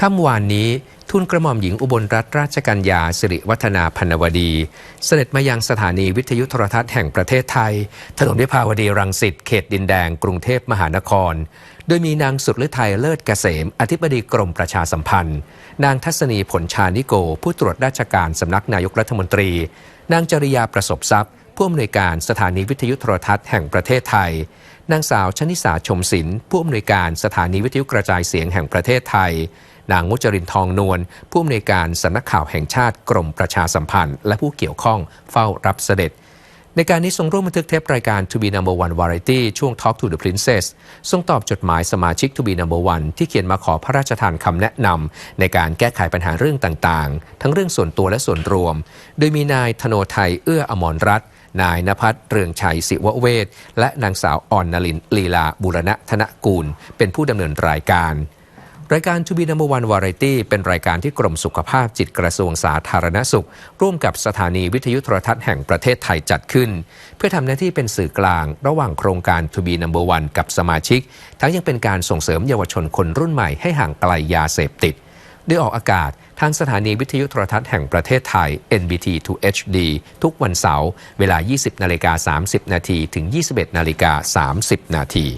ค่ำวานนี้ทุนกระหม่อมหญิงอุบลรัตนราชกัญญาสิริวัฒนาพันวดี เสด็จมายังสถานีวิทยุโทรทัศน์แห่งประเทศไทย ถนนวิภาวดีรังสิตเขตดินแดง กรุงเทพมหานคร โดยมีนางสุดฤทัยเลิศเกษม อธิบดีกรมประชาสัมพันธ์ นางทัศนีผลชานิโก ผู้ตรวจราชการสำนักนายกรัฐมนตรี นางจริยาประสบทรัพย์ ผู้อำนวยการสถานีวิทยุโทรทัศน์แห่งประเทศไทยนางสาวชนิสาชมศิลป์ผู้อำนวยการสถานีวิทยุกระจายเสียงแห่งประเทศไทย นางมุจรินทองนวลผู้อำนวยการสำนักข่าวแห่งชาติกรมประชาสัมพันธ์ และผู้เกี่ยวข้องเฝ้ารับเสด็จ ในการนี้ทรงร่วมบันทึกเทปรายการ To be number one variety ช่วง Talk to the Princess ทรงตอบจดหมายสมาชิก To be number one ที่เขียนมาขอพระราชทานคำแนะนำในการแก้ไขปัญหาเรื่องต่างๆ ทั้งเรื่องส่วนตัวและส่วนรวม โดยมีนายธโนไทยเอื้ออมรรัตน์นายนภัสเรืองชัยศิวเวศและนางสาวอ่อนนลินลีลาบุรณะธนกูล เป็นผู้ดำเนินรายการ รายการ To be number one variety เป็นรายการที่กรมสุขภาพจิตกระทรวงสาธารณสุข ร่วมกับสถานีวิทยุโทรทัศน์แห่งประเทศไทยจัดขึ้น เพื่อทำหน้าที่เป็นสื่อกลาง ระหว่างโครงการ To be number one กับสมาชิก ทั้งยังเป็นการส่งเสริมเยาวชนคนรุ่นใหม่ให้ห่างไกลยาเสพติดด้ออกอากาศทางสถานีวิทยุโทรทัศน์แห่งประเทศไทย NBT 2 HD ทุกวันเสาร์เวลา 20 นาฬิกา 30 นาทีถึง 21 นาฬิกา 30 นาที